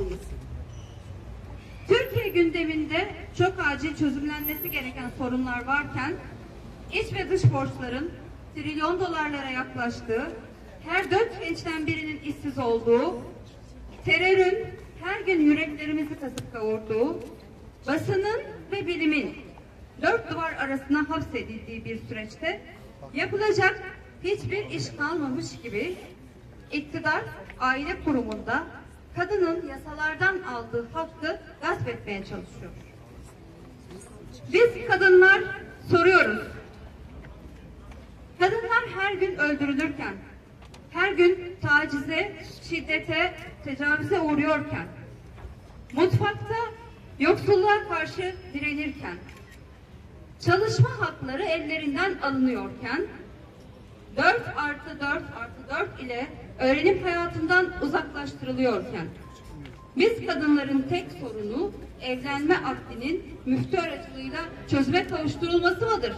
oldunuz. Türkiye gündeminde çok acil çözümlenmesi gereken sorunlar varken iç ve dış borçların trilyon dolarlara yaklaştığı, her dört gençten birinin işsiz olduğu, terörün her gün yüreklerimizi kasıp kavurduğu, basının ve bilimin dört duvar arasına hapsedildiği bir süreçte yapılacak hiçbir iş kalmamış gibi iktidar aile kurumunda kadının yasalardan aldığı hakkı gasp etmeye çalışıyor. Biz kadınlar soruyoruz. Kadınlar her gün öldürülürken, her gün tacize, şiddete, tecavüze uğruyorken, mutfakta yoksulluğa karşı direnirken, çalışma hakları ellerinden alınıyorken, 4 artı 4 artı 4 ile öğrenim hayatından uzaklaştırılıyorken, biz kadınların tek sorunu evlenme akdinin müftü aracılığıyla çözüme kavuşturulması mıdır?